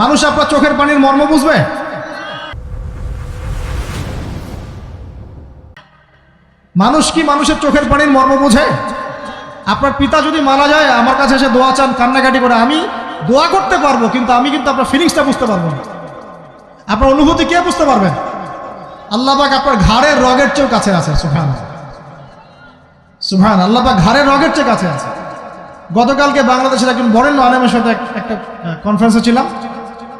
মানুষ আপনার চোখের পানির মর্ম বুঝবে? মানুষ কি মানুষের চোখের পানির মর্ম বুঝে? আপনার পিতা যদি মারা যায়, আমার কাছে এসে দোয়া চান, কান্নাকাটি করে, আমি দোয়া করতে পারব, কিন্তু আমি কিন্তু আপনার ফিলিংসটা বুঝতে পারব না। আপনার অনুভূতি কে বুঝতে পারবেন আল্লাহ পাক আপনার ঘাড়ের রগের চেয়েও কাছে আছে সুহান সুহান আল্লাহ পাক ঘাড়ের রগের চেয়ে কাছে আছে। গতকালকে বাংলাদেশের একজন বরেণ্য আলেমের সাথে একটা কনফারেন্সে ছিলাম।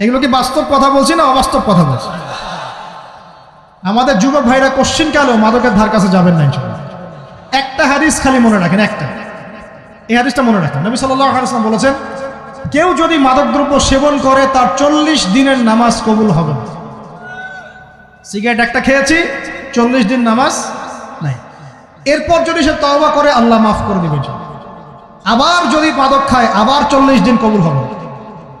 এগুলো কি বাস্তব কথা বলছি না অবাস্তব কথা বলছি? আমাদের যুবক ভাইরা কোশ্চিন কালেও মাদকের ধার কাছে যাবেন না। একটা হাদিস খালি মনে রাখেন, একটা। এই হাদিসটা মনে রাখেন। নবী আলাইহি বলেছেন, কেউ যদি মাদকদ্রব্য সেবন করে, তার চল্লিশ দিনের নামাজ কবুল হবে না। সিগারেট একটা খেয়েছি, চল্লিশ দিন নামাজ নাই। এরপর যদি সে তওবা করে, আল্লাহ মাফ করে দেবে আবার যদি মাদক খায়, আবার চল্লিশ দিন কবুল হবে।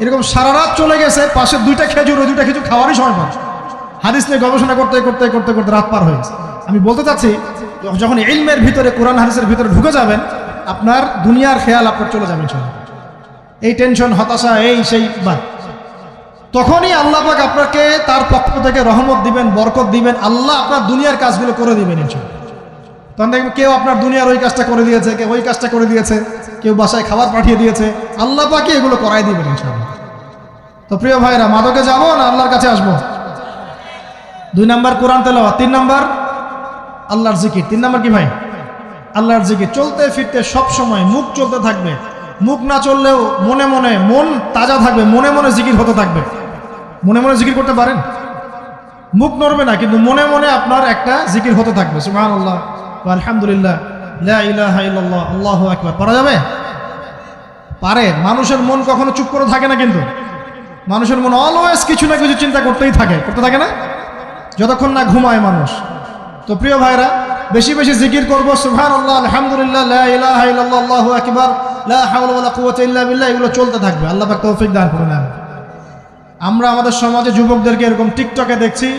এরকম সারা রাত চলে গেছে, পাশে দুইটা খেজুর, ওই দুইটা খেজুর খাওয়ারই সময় পাচ্ছে হাদিস নিয়ে গবেষণা করতে করতে করতে করতে রাত পার হয়ে গেছে। আমি বলতে চাচ্ছি, যখন ইলমের ভিতরে, কোরআন হাদিসের ভিতরে ঢুকে যাবেন, আপনার দুনিয়ার খেয়াল আপনার চলে যাবেন সব এই টেনশন, হতাশা, এই সেই বা তখনই আল্লাহ পাক আপনাকে তার পক্ষ থেকে রহমত দিবেন, বরকত দিবেন, আল্লাহ আপনার দুনিয়ার কাজগুলো করে দিবেন ইনশাল্লাহ। তখন দেখবেন কেউ আপনার দুনিয়ার ওই কাজটা করে দিয়েছে, কেউ ওই কাজটা করে দিয়েছে, কেউ বাসায় খাবার পাঠিয়ে দিয়েছে। আল্লাহ পাকে এগুলো করাই দিবেন ইনশাল্লাহ তো প্রিয় ভাইরা, মাদকে যাব না আল্লাহর কাছে আসব? দুই নাম্বার কোরআন তেলাওয়াত, তিন নাম্বার আল্লাহর জিকির। তিন নাম্বার কি ভাই? আল্লাহর জিকির। চলতে ফিরতে সব সময় মুখ চলতে থাকবে। মুখ না চললেও মনে মনে মন তাজা থাকবে, মনে মনে জিকির হতে থাকবে। মনে মনে জিকির করতে পারেন? মুখ নড়বে না, কিন্তু মনে মনে আপনার একটা জিকির হতে থাকবে, সুবহানাল্লাহ। আলহামদুলিল্লাহ আল্লাহু আকবার। পারা যাবে? পারে। মানুষের মন কখনো চুপ করে থাকে না কিন্তু। মানুষের মন অলওয়েজ কিছু না কিছু চিন্তা করতেই থাকে। করতে থাকে না? যতক্ষণ না ঘুমায় মানুষ। তো প্রিয় ভাইরা, বেশি বেশি জিকির করব। সুবহানাল্লাহ, আলহামদুলিল্লাহ, লা ইলাহা ইল্লাল্লাহ, আল্লাহু আকবার ইল্লা এগুলো চলতে থাকবে। আল্লাহ তৌফিক দান করুন, আমিন। আমরা আমাদের সমাজে যুবকদেরকে এরকম টিকটকে দেখছি।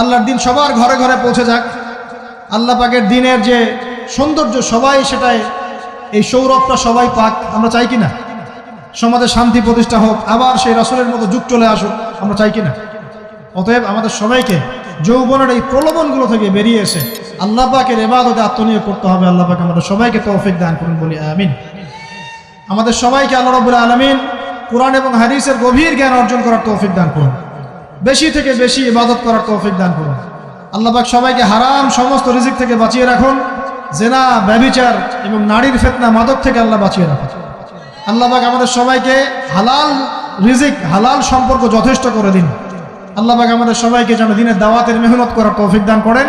আল্লাহর দিন সবার ঘরে ঘরে পৌঁছে যাক। আল্লাহ পাকের দিনের যে সৌন্দর্য সবাই সেটাই, এই সৌরভটা সবাই পাক, আমরা চাই কি না? সমাজে শান্তি প্রতিষ্ঠা হোক, আবার সেই রসলের মতো যুগ চলে আসুক, আমরা চাই কি না? অতএব আমাদের সবাইকে যৌবনের এই প্রলোভনগুলো থেকে বেরিয়ে এসে আল্লাহ পাকের এবাদতে আত্মনিয়োগ করতে হবে। আল্লাহ পাক আমাদের সবাইকে তৌফিক দান করুন, বলি আমিন। আমাদের সবাইকে আল্লাহ রবুল আলমিন কোরআন এবং হাদিসের গভীর জ্ঞান অর্জন করার তৌফিক দান করুন। বেশি থেকে বেশি ইবাদত করার তৌফিক দান করুন। আল্লাহ পাক সবাইকে হারাম সমস্ত রিজিক থেকে বাঁচিয়ে রাখুন। জেনা ব্যবিচার এবং নারীর ফেতনা মাদক থেকে আল্লাহ বাঁচিয়ে রাখুন। আল্লাহ পাক আমাদের সবাইকে হালাল রিজিক, হালাল সম্পর্ক যথেষ্ট করে দিন। আল্লাহ পাক আমাদের সবাইকে যেন দিনের দাওয়াতের মেহনত করার তৌফিক দান করেন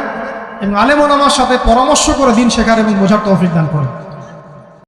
এবং আলেমন আমার সাথে পরামর্শ করে দিন শেখার এবং বোঝার তৌফিক দান করেন।